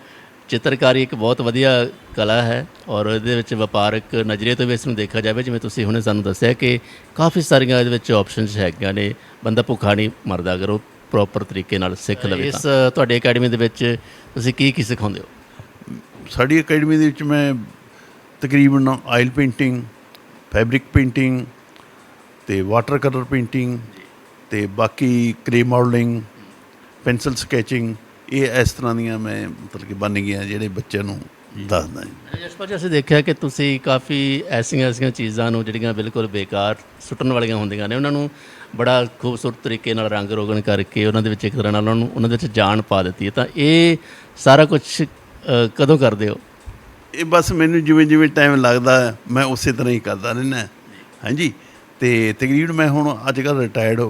ਚਿੱਤਰਕਾਰੀ ਇੱਕ ਬਹੁਤ ਵਧੀਆ ਕਲਾ ਹੈ ਔਰ ਇਹਦੇ ਵਿੱਚ ਵਪਾਰਕ ਨਜ਼ਰੀਏ ਤੋਂ ਵੀ ਇਸ ਨੂੰ ਦੇਖਿਆ ਜਾਵੇ, ਜਿਵੇਂ ਤੁਸੀਂ ਹੁਣੇ ਸਾਨੂੰ ਦੱਸਿਆ ਕਿ ਕਾਫੀ ਸਾਰੀਆਂ ਇਹਦੇ ਵਿੱਚ ਆਪਸ਼ਨਸ ਹੈਗੀਆਂ ਨੇ, ਬੰਦਾ ਭੁੱਖਾ ਨਹੀਂ ਮਰਦਾ, ਅਗਰ ਉਹ ਪ੍ਰੋਪਰ ਤਰੀਕੇ ਨਾਲ ਸਿੱਖ ਲਵੇ ਇਸ ਤੁਹਾਡੇ ਅਕੈਡਮੀ ਦੇ ਵਿੱਚ ਤੁਸੀਂ ਕੀ ਕੀ ਸਿਖਾਉਂਦੇ ਹੋ? ਸਾਡੀ ਅਕੈਡਮੀ ਦੇ ਵਿੱਚ ਮੈਂ ਤਕਰੀਬਨ ਆਇਲ ਪੇਂਟਿੰਗ ਫੈਬਰਿਕ ਪੇਂਟਿੰਗ ਤੇ ਵਾਟਰ ਕਲਰ ਪੇਂਟਿੰਗ ਤੇ ਬਾਕੀ ਕਲੇ ਮਾਡਲਿੰਗ ਪੈਨਸਲ ਸਕੈਚਿੰਗ ਇਹ ਇਸ ਤਰ੍ਹਾਂ ਦੀਆਂ ਮੈਂ ਮਤਲਬ ਕਿ ਬਣ ਗਈਆਂ ਜਿਹੜੇ ਬੱਚਿਆਂ ਨੂੰ ਦੱਸਦਾ ਜੀ। ਜਸਪਾ ਜੀ ਅਸੀਂ ਦੇਖਿਆ ਕਿ ਤੁਸੀਂ ਕਾਫੀ ਐਸੀਆਂ ਐਸੀਆਂ ਚੀਜ਼ਾਂ ਨੂੰ ਜਿਹੜੀਆਂ ਬਿਲਕੁਲ ਬੇਕਾਰ ਸੁੱਟਣ ਵਾਲੀਆਂ ਹੁੰਦੀਆਂ ਨੇ ਉਹਨਾਂ ਨੂੰ ਬੜਾ ਖੂਬਸੂਰਤ ਤਰੀਕੇ ਨਾਲ ਰੰਗ ਰੋਗਨ ਕਰਕੇ ਉਹਨਾਂ ਦੇ ਵਿੱਚ ਇੱਕ ਤਰ੍ਹਾਂ ਨਾਲ ਉਹਨਾਂ ਨੂੰ ਉਹਨਾਂ ਦੇ ਵਿੱਚ ਜਾਨ ਪਾ ਦਿੱਤੀ ਹੈ। ਤਾਂ ਇਹ ਸਾਰਾ ਕੁਝ ਕਦੋਂ ਕਰਦੇ ਹੋ? ਇਹ ਬਸ ਮੈਨੂੰ ਜਿਵੇਂ ਜਿਵੇਂ ਟਾਈਮ ਲੱਗਦਾ ਮੈਂ ਉਸੇ ਤਰ੍ਹਾਂ ਹੀ ਕਰਦਾ ਰਹਿੰਦਾ। ਹਾਂਜੀ ਤੇ ਤਕਰੀਬਨ ਮੈਂ ਹੁਣ ਅੱਜ ਕੱਲ੍ਹ ਰਿਟਾਇਰਡ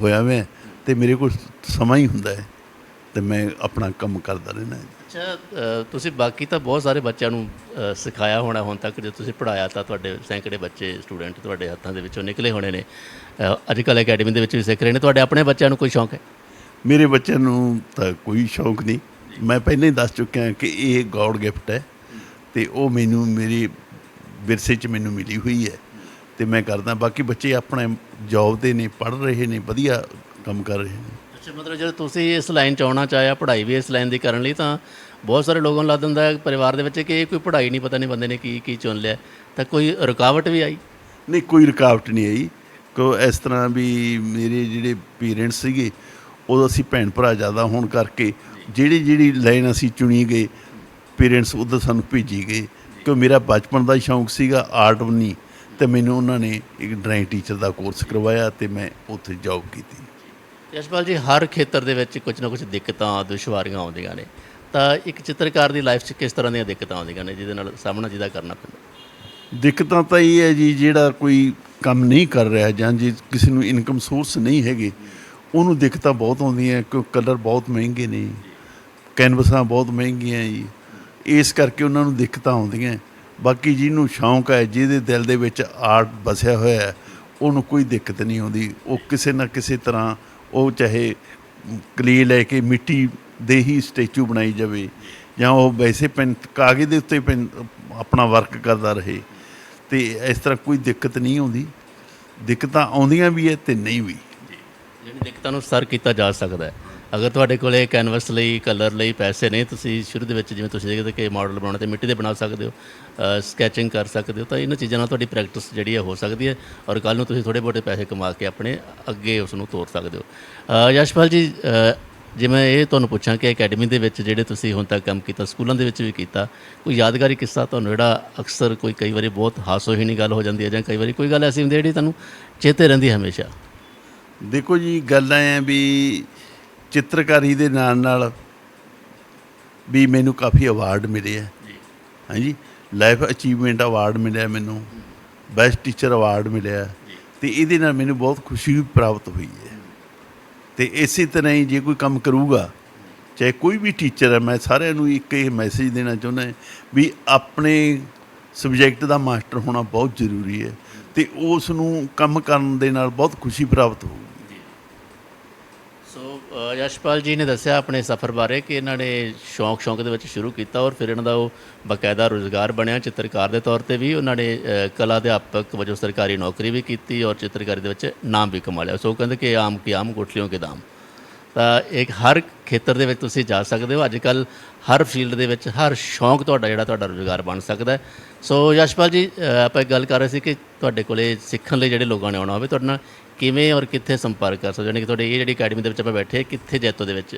ਹੋਇਆ ਮੈਂ ਤੇ ਮੇਰੇ ਕੋਲ ਸਮਾਂ ਹੀ ਹੁੰਦਾ ਹੈ ਤੇ ਮੈਂ ਆਪਣਾ ਕੰਮ ਕਰਦਾ ਰਹਿੰਦਾ। ਅੱਛਾ ਤੁਸੀਂ ਬਾਕੀ ਤਾਂ ਬਹੁਤ ਸਾਰੇ ਬੱਚਿਆਂ ਨੂੰ ਸਿਖਾਇਆ ਹੋਣਾ ਹੁਣ ਤੱਕ, ਜੇ ਤੁਸੀਂ ਪੜਾਇਆ ਤਾਂ ਤੁਹਾਡੇ ਸੈਂਕੜੇ ਬੱਚੇ, ਸਟੂਡੈਂਟ ਤੁਹਾਡੇ ਹੱਥਾਂ ਦੇ ਵਿੱਚੋਂ ਨਿਕਲੇ ਹੋਣੇ ਨੇ। ਅੱਜ ਕੱਲ੍ਹ ਅਕੈਡਮੀ ਦੇ ਵਿੱਚ ਵੀ ਸਿੱਖ ਰਹੇ ਨੇ। ਤੁਹਾਡੇ ਆਪਣੇ ਬੱਚਿਆਂ ਨੂੰ ਕੋਈ ਸ਼ੌਂਕ ਹੈ? ਮੇਰੇ ਬੱਚਿਆਂ ਨੂੰ ਤਾਂ ਕੋਈ ਸ਼ੌਂਕ ਨਹੀਂ। ਮੈਂ ਪਹਿਲਾਂ ਹੀ ਦੱਸ ਚੁੱਕਿਆ ਕਿ ਇਹ ਗੋਡ ਗਿਫਟ ਹੈ ਤੇ ਉਹ ਮੈਨੂੰ ਮੇਰੀ ਵਿਰਸੇ 'ਚ ਮੈਨੂੰ ਮਿਲੀ ਹੋਈ ਹੈ ਤੇ ਮੈਂ ਕਰਦਾ। ਬਾਕੀ ਬੱਚੇ ਆਪਣੇ ਜੌਬ ਤੇ ਨੇ, ਪੜ੍ਹ ਰਹੇ ਨੇ, ਵਧੀਆ ਕੰਮ ਕਰ ਰਹੇ ਨੇ। ਅੱਛਾ, ਮਤਲਬ ਜਦੋਂ ਤੁਸੀਂ ਇਸ ਲਾਈਨ 'ਚ ਆਉਣਾ ਚਾਹਿਆ, ਪੜ੍ਹਾਈ ਵੀ ਇਸ ਲਾਈਨ ਦੀ ਕਰਨ ਲਈ, ਤਾਂ ਬਹੁਤ ਸਾਰੇ ਲੋਕਾਂ ਨੂੰ ਲੱਗ ਹੁੰਦਾ ਹੈ, ਪਰਿਵਾਰ ਦੇ ਵਿੱਚ ਕਿ ਇਹ ਕੋਈ ਪੜ੍ਹਾਈ ਨਹੀਂ, ਪਤਾ ਨਹੀਂ ਬੰਦੇ ਨੇ ਕੀ ਕੀ ਚੁਣ ਲਿਆ। ਤਾਂ ਕੋਈ ਰੁਕਾਵਟ ਵੀ ਆਈ? ਨਹੀਂ, ਕੋਈ ਰੁਕਾਵਟ ਨਹੀਂ ਆਈ। ਕੋ ਇਸ ਤਰ੍ਹਾਂ ਵੀ ਮੇਰੇ ਜਿਹੜੇ ਪੇਰੈਂਟਸ ਸੀਗੇ, ਉਦੋਂ ਅਸੀਂ ਭੈਣ ਭਰਾ ਜ਼ਿਆਦਾ ਹੋਣ ਕਰਕੇ ਜਿਹੜੀ ਜਿਹੜੀ ਲਾਈਨ ਅਸੀਂ ਚੁਣੀ ਗਏ, ਪੇਰੈਂਟਸ ਉਧਰ ਸਾਨੂੰ ਭੇਜੀ ਗਏ। ਕਿਉਂ ਮੇਰਾ ਬਚਪਨ ਦਾ ਹੀ ਸ਼ੌਂਕ ਸੀਗਾ ਆਰਟ ਨਹੀਂ ਤੇ ਮੈਨੂੰ ਉਹਨਾਂ ਨੇ ਇੱਕ ਡਰਾਇੰਗ ਟੀਚਰ ਦਾ ਕੋਰਸ ਕਰਵਾਇਆ ਤੇ ਮੈਂ ਉੱਥੇ ਜੌਬ ਕੀਤੀ। ਯਸ਼ਪਾਲ ਜੀ, ਹਰ ਖੇਤਰ ਦੇ ਵਿੱਚ ਕੁਝ ਨਾ ਕੁਝ ਦਿੱਕਤਾਂ, ਦੁਸ਼ਵਾਰੀਆਂ ਆਉਂਦੀਆਂ ਨੇ। ਤਾਂ ਇੱਕ ਚਿੱਤਰਕਾਰ ਦੀ ਲਾਈਫ 'ਚ ਕਿਸ ਤਰ੍ਹਾਂ ਦੀਆਂ ਦਿੱਕਤਾਂ ਆਉਂਦੀਆਂ ਨੇ, ਜਿਹਦੇ ਨਾਲ ਸਾਹਮਣਾ ਜਿਹਦਾ ਕਰਨਾ ਪੈਂਦਾ? ਦਿੱਕਤਾਂ ਤਾਂ ਇਹ ਹੈ ਜੀ, ਜਿਹੜਾ ਕੋਈ ਕੰਮ ਨਹੀਂ ਕਰ ਰਿਹਾ ਜਾਂ ਜੇ ਕਿਸੇ ਨੂੰ ਇਨਕਮ ਸੋਰਸ ਨਹੀਂ ਹੈਗੇ, ਉਹਨੂੰ ਦਿੱਕਤਾਂ ਬਹੁਤ ਆਉਂਦੀਆਂ, ਕਿਉਂ ਕਲਰ ਬਹੁਤ ਮਹਿੰਗੇ ਨੇ, ਕੈਨਵਸਾਂ ਬਹੁਤ ਮਹਿੰਗੀਆਂ ਜੀ। ਇਸ ਕਰਕੇ ਉਹਨਾਂ ਨੂੰ ਦਿੱਕਤਾਂ ਆਉਂਦੀਆਂ। ਬਾਕੀ ਜਿਹਨੂੰ ਸ਼ੌਂਕ ਹੈ, ਜਿਹਦੇ ਦਿਲ ਦੇ ਵਿੱਚ ਆਰਟ ਵਸਿਆ ਹੋਇਆ ਹੈ, ਉਹਨੂੰ ਕੋਈ ਦਿੱਕਤ ਨਹੀਂ ਆਉਂਦੀ। ਉਹ ਕਿਸੇ ਨਾ ਕਿਸੇ ਤਰ੍ਹਾਂ ਉਹ ਚਾਹੇ ਕਲੇ ਲੈ ਕੇ ਮਿੱਟੀ ਦੇ ਹੀ ਸਟੈਚੂ ਬਣਾਈ ਜਾਵੇ ਜਾਂ ਉਹ ਵੈਸੇ ਪੈਨ, ਕਾਗਜ਼ ਦੇ ਉੱਤੇ ਪੈਨ, ਆਪਣਾ ਵਰਕ ਕਰਦਾ ਰਹੇ। ਤੇ ਇਸ ਤਰ੍ਹਾਂ ਕੋਈ ਦਿੱਕਤ ਨਹੀਂ ਆਉਂਦੀ। ਦਿੱਕਤਾਂ ਆਉਂਦੀਆਂ ਵੀ ਹੈ ਤੇ ਨਹੀਂ ਵੀ। ਜਿਹੜੀ ਦਿੱਕਤਾਂ ਨੂੰ ਸਰ ਕੀਤਾ ਜਾ ਸਕਦਾ ਹੈ। ਅਗਰ ਤੁਹਾਡੇ ਕੋਲੇ ਕੈਨਵਸ ਲਈ ਕਲਰ ਲਈ ਪੈਸੇ ਨਹੀਂ ਤੁਸੀਂ ਸ਼ੁਰੂ ਦੇ ਵਿੱਚ ਜਿਵੇਂ ਤੁਸੀਂ ਦੇਖਦੇ ਕਿ ਮਾਡਲ ਬਣਾਉਣਾ ਤੇ ਮਿੱਟੀ ਦੇ ਬਣਾ ਸਕਦੇ ਹੋ ਸਕੈਚਿੰਗ ਕਰ ਸਕਦੇ ਹੋ ਤਾਂ ਇਹਨਾਂ ਚੀਜ਼ਾਂ ਨਾਲ ਤੁਹਾਡੀ ਪ੍ਰੈਕਟਿਸ ਜਿਹੜੀ ਹੈ ਹੋ ਸਕਦੀ ਹੈ ਔਰ ਕੱਲ ਨੂੰ ਤੁਸੀਂ ਥੋੜੇ ਬਹੁਤੇ ਪੈਸੇ ਕਮਾ ਕੇ ਆਪਣੇ ਅੱਗੇ ਉਸ ਨੂੰ ਤੋਰ ਸਕਦੇ ਹੋ। ਯਸ਼ਪਾਲ ਜੀ ਅ, ਜੇ ਮੈਂ ਇਹ ਤੁਹਾਨੂੰ ਪੁੱਛਾਂ ਕਿ ਅਕੈਡਮੀ ਦੇ ਵਿੱਚ ਜਿਹੜੇ ਤੁਸੀਂ ਹੁਣ ਤੱਕ ਕੰਮ ਕੀਤਾ ਸਕੂਲਾਂ ਦੇ ਵਿੱਚ ਵੀ ਕੀਤਾ ਕੋਈ ਯਾਦਗਾਰੀ ਕਿੱਸਾ ਤੁਹਾਨੂੰ ਜਿਹੜਾ ਅਕਸਰ ਕੋਈ ਕਈ ਵਾਰੀ ਬਹੁਤ ਹਾਸੋਹੀਣੀ ਗੱਲ ਹੋ ਜਾਂਦੀ ਹੈ ਜਾਂ ਕਈ ਵਾਰੀ ਕੋਈ ਗੱਲ ਐਸੀ ਹੁੰਦੀ ਹੈ ਜਿਹੜੀ ਤੁਹਾਨੂੰ ਚੇਤੇ ਰਹਿੰਦੀ ਹੈ ਹਮੇਸ਼ਾ? ਦੇਖੋ ਜੀ ਗੱਲ ਐ ਵੀ ਚਿੱਤਰਕਾਰੀ ਦੇ ਨਾਲ ਨਾਲ ਵੀ ਮੈਨੂੰ ਕਾਫੀ ਅਵਾਰਡ ਮਿਲੇ ਆ। ਹਾਂਜੀ? ਲਾਈਫ ਅਚੀਵਮੈਂਟ ਅਵਾਰਡ ਮਿਲਿਆ ਮੈਨੂੰ। ਬੈਸਟ ਟੀਚਰ ਅਵਾਰਡ ਮਿਲਿਆ। ਤੇ ਇਹਦੇ ਨਾਲ ਮੈਨੂੰ ਬਹੁਤ ਖੁਸ਼ੀ ਵੀ ਪ੍ਰਾਪਤ ਹੋਈ ਹੈ। ਤੇ ਇਸੇ ਤਰ੍ਹਾਂ ਹੀ ਜੇ ਕੋਈ ਕੰਮ ਕਰੂਗਾ ਚਾਹੇ ਕੋਈ ਵੀ ਟੀਚਰ ਹੈ ਮੈਂ ਸਾਰਿਆਂ ਨੂੰ ਇੱਕ ਇਹ ਮੈਸੇਜ ਦੇਣਾ ਚਾਹੁੰਦਾ ਵੀ ਆਪਣੇ ਸਬਜੈਕਟ ਦਾ ਮਾਸਟਰ ਹੋਣਾ ਬਹੁਤ ਜ਼ਰੂਰੀ ਹੈ। ਤੇ ਉਸ ਨੂੰ ਕੰਮ ਕਰਨ ਦੇ ਨਾਲ ਬਹੁਤ ਖੁਸ਼ੀ ਪ੍ਰਾਪਤ ਹੋਊਗੀ। ਯਸ਼ਪਾਲ ਜੀ ਨੇ ਦੱਸਿਆ ਆਪਣੇ ਸਫ਼ਰ ਬਾਰੇ ਕਿ ਇਹਨਾਂ ਨੇ ਸ਼ੌਂਕ ਸ਼ੌਂਕ ਦੇ ਵਿੱਚ ਸ਼ੁਰੂ ਕੀਤਾ ਔਰ ਫਿਰ ਇਹਨਾਂ ਦਾ ਉਹ ਬਕਾਇਦਾ ਰੋਜ਼ਗਾਰ ਬਣਿਆ। ਚਿੱਤਰਕਾਰ ਦੇ ਤੌਰ ਤੇ ਵੀ ਉਹਨਾਂ ਨੇ ਕਲਾ ਅਧਿਆਪਕ ਵਜੋਂ ਸਰਕਾਰੀ ਨੌਕਰੀ ਵੀ ਕੀਤੀ ਔਰ ਚਿੱਤਰਕਾਰੀ ਦੇ ਵਿੱਚ ਨਾਮ ਵੀ ਕਮਾ ਲਿਆ। ਸੋ ਕਹਿੰਦੇ ਕਿ ਆਮ ਕੀ ਆਮ ਗੁਠਲੀਆਂ ਕੇ ਦਾਮ। ਤਾਂ ਇੱਕ ਹਰ ਖੇਤਰ ਦੇ ਵਿੱਚ ਤੁਸੀਂ ਜਾ ਸਕਦੇ ਹੋ। ਅੱਜ ਕੱਲ ਹਰ ਫੀਲਡ ਦੇ ਵਿੱਚ ਹਰ ਸ਼ੌਂਕ ਤੁਹਾਡਾ ਜਿਹੜਾ ਤੁਹਾਡਾ ਰੋਜ਼ਗਾਰ ਬਣ ਸਕਦਾ ਹੈ। ਸੋ ਯਸ਼ਪਾਲ ਜੀ ਆਪਾਂ ਇੱਕ ਗੱਲ ਕਰ ਰਹੇ ਸੀ ਕਿ ਤੁਹਾਡੇ ਕੋਲੇ ਸਿੱਖਣ ਲਈ ਜਿਹੜੇ ਲੋਕਾਂ ਨੇ ਆਉਣਾ ਹੋਵੇ ਤੁਹਾਡੇ ਨਾਲ ਕਿਵੇਂ ਔਰ ਕਿੱਥੇ ਸੰਪਰਕ ਕਰ ਸਕਦੇ ਯਾਨੀ ਕਿ ਤੁਹਾਡੇ ਇਹ ਜਿਹੜੀ ਅਕੈਡਮੀ ਦੇ ਵਿੱਚ ਆਪਾਂ ਬੈਠੇ ਕਿੱਥੇ ਜੈਤੋ ਦੇ ਵਿੱਚ?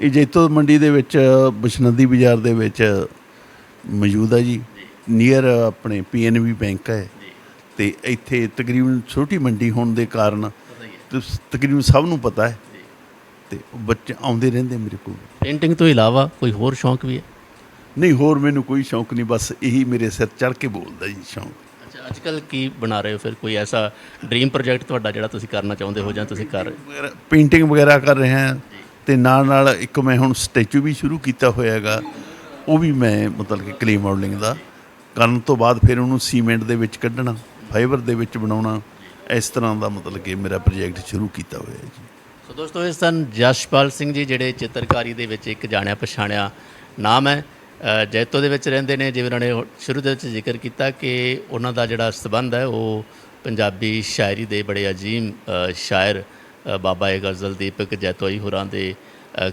ਇਹ ਜੈਤੋ ਮੰਡੀ ਦੇ ਵਿੱਚ ਬਸ਼ਨਦੀ ਬਾਜ਼ਾਰ ਦੇ ਵਿੱਚ ਮੌਜੂਦ ਹੈ ਜੀ। ਨੀਅਰ ਆਪਣੇ ਪੀਐਨਬੀ ਬੈਂਕ ਹੈ। ਤੇ ਇੱਥੇ ਤਕਰੀਬਨ ਛੋਟੀ ਮੰਡੀ ਹੋਣ ਦੇ ਕਾਰਨ ਤਕਰੀਬਨ ਸਭ ਨੂੰ ਪਤਾ ਹੈ। ਤੇ ਬੱਚੇ ਆਉਂਦੇ ਰਹਿੰਦੇ ਮੇਰੇ ਕੋਲ। ਪੇਂਟਿੰਗ ਤੋਂ ਇਲਾਵਾ ਕੋਈ ਹੋਰ ਸ਼ੌਂਕ ਵੀ ਹੈ? ਨਹੀਂ ਹੋਰ ਮੈਨੂੰ ਕੋਈ ਸ਼ੌਂਕ ਨਹੀਂ ਬਸ ਇਹੀ ਮੇਰੇ ਸਿਰ ਚੜ ਕੇ ਬੋਲਦਾ ਜੀ ਸ਼ੌਂਕ। ਅੱਛਾ ਅੱਜ ਕੱਲ ਕੀ ਬਣਾ ਰਹੇ ਹੋ ਫਿਰ? ਕੋਈ ਐਸਾ ਡ੍ਰੀਮ ਪ੍ਰੋਜੈਕਟ ਤੁਹਾਡਾ ਜਿਹੜਾ ਤੁਸੀਂ ਕਰਨਾ ਚਾਹੁੰਦੇ ਹੋ ਜਾਂ ਤੁਸੀਂ ਕਰ ਰਹੇ ਹੋ? ਵਗੈਰਾ ਪੇਂਟਿੰਗ ਵਗੈਰਾ ਕਰ ਰਹੇ ਹਾਂ ਤੇ ਨਾਲ ਨਾਲ ਇੱਕ ਮੈਂ ਹੁਣ ਸਟੈਚੂ ਵੀ ਸ਼ੁਰੂ ਕੀਤਾ ਹੋਇਆ ਹੈਗਾ। ਉਹ ਵੀ ਮੈਂ ਮਤਲਬ ਕਿ ਕਲੇ ਮਾਡਲਿੰਗ ਦਾ। ਕਰਨ ਤੋਂ ਬਾਅਦ ਫਿਰ ਉਹਨੂੰ ਸੀਮੈਂਟ ਦੇ ਵਿੱਚ ਕੱਢਣਾ ਫਾਈਬਰ ਦੇ ਵਿੱਚ ਬਣਾਉਣਾ। ਇਸ ਤਰ੍ਹਾਂ ਦਾ ਮਤਲਬ ਕਿ ਮੇਰਾ ਪ੍ਰੋਜੈਕਟ ਸ਼ੁਰੂ ਕੀਤਾ ਹੋਇਆ ਹੈ ਜੀ। ਸੋ ਦੋਸਤੋ ਇਹ ਸਨ ਜਸ਼ਪਾਲ ਸਿੰਘ ਜੀ ਜਿਹੜੇ ਚਿੱਤਰਕਾਰੀ ਦੇ ਵਿੱਚ ਇੱਕ ਜਾਣਿਆ ਪਛਾਣਿਆ ਨਾਮ ਹੈ ਜੈਤੋ ਦੇ ਵਿੱਚ ਰਹਿੰਦੇ ਨੇ, ਜਿਵੇਂ ਉਹਨਾਂ ਨੇ ਸ਼ੁਰੂ ਦੇ ਵਿੱਚ ਜ਼ਿਕਰ ਕੀਤਾ ਕਿ ਉਹਨਾਂ ਦਾ ਜਿਹੜਾ ਸਬੰਧ ਹੈ, ਉਹ ਪੰਜਾਬੀ ਸ਼ਾਇਰੀ ਦੇ ਬੜੇ ਅਜੀਮ ਸ਼ਾਇਰ ਬਾਬਾ ਏ ਗਜ਼ਲ ਦੀਪਕ ਜੈਤੋਈ ਹੋਰਾਂ ਦੇ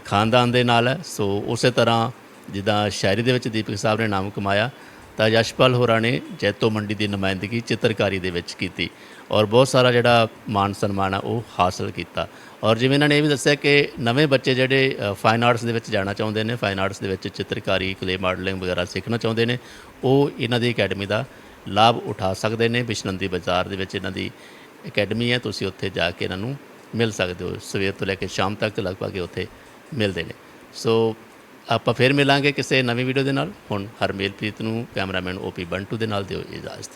ਖਾਨਦਾਨ ਦੇ ਨਾਲ ਹੈ। ਸੋ ਉਸੇ ਤਰ੍ਹਾਂ ਜਿੱਦਾਂ ਸ਼ਾਇਰੀ ਦੇ ਵਿੱਚ ਦੀਪਕ ਸਾਹਿਬ ਨੇ ਨਾਮ ਕਮਾਇਆ ਤਾਂ ਯਸ਼ਪਾਲ ਹੋਰਾਂ ਨੇ ਜੈਤੋ ਮੰਡੀ ਦੀ ਨੁਮਾਇੰਦਗੀ ਚਿੱਤਰਕਾਰੀ ਦੇ ਵਿੱਚ ਕੀਤੀ ਔਰ ਬਹੁਤ ਸਾਰਾ ਜਿਹੜਾ ਮਾਨ ਸਨਮਾਨ ਆ ਉਹ ਹਾਸਲ ਕੀਤਾ। ਔਰ ਜਿਵੇਂ ਇਹਨਾਂ ਨੇ ਇਹ ਵੀ ਦੱਸਿਆ ਕਿ ਨਵੇਂ ਬੱਚੇ ਜਿਹੜੇ ਫਾਈਨ ਆਰਟਸ ਦੇ ਵਿੱਚ ਜਾਣਾ ਚਾਹੁੰਦੇ ਨੇ ਫਾਈਨ ਆਰਟਸ ਦੇ ਵਿੱਚ ਚਿੱਤਰਕਾਰੀ ਕਲੇ ਮਾਡਲਿੰਗ ਵਗੈਰਾ ਸਿੱਖਣਾ ਚਾਹੁੰਦੇ ਨੇ, ਉਹ ਇਹਨਾਂ ਦੀ ਅਕੈਡਮੀ ਦਾ ਲਾਭ ਉਠਾ ਸਕਦੇ ਨੇ। ਬਿਸ਼ਨੰਦੀ ਬਾਜ਼ਾਰ ਦੇ ਵਿੱਚ ਇਹਨਾਂ ਦੀ ਅਕੈਡਮੀ ਹੈ, ਤੁਸੀਂ ਉੱਥੇ ਜਾ ਕੇ ਇਹਨਾਂ ਨੂੰ ਮਿਲ ਸਕਦੇ ਹੋ। ਸਵੇਰ ਤੋਂ ਲੈ ਕੇ ਸ਼ਾਮ ਤੱਕ ਲਗਭਗ ਉੱਥੇ ਮਿਲਦੇ ਨੇ। ਸੋ ਆਪਾਂ ਫਿਰ ਮਿਲਾਂਗੇ ਕਿਸੇ ਨਵੀਂ ਵੀਡੀਓ ਦੇ ਨਾਲ। ਹੁਣ ਹਰਮੇਲਪ੍ਰੀਤ ਨੂੰ ਕੈਮਰਾਮੈਨ ਓਪੀ ਬੰਟੂ ਦੇ ਨਾਲ ਦਿਓ ਇਜਾਜ਼ਤ।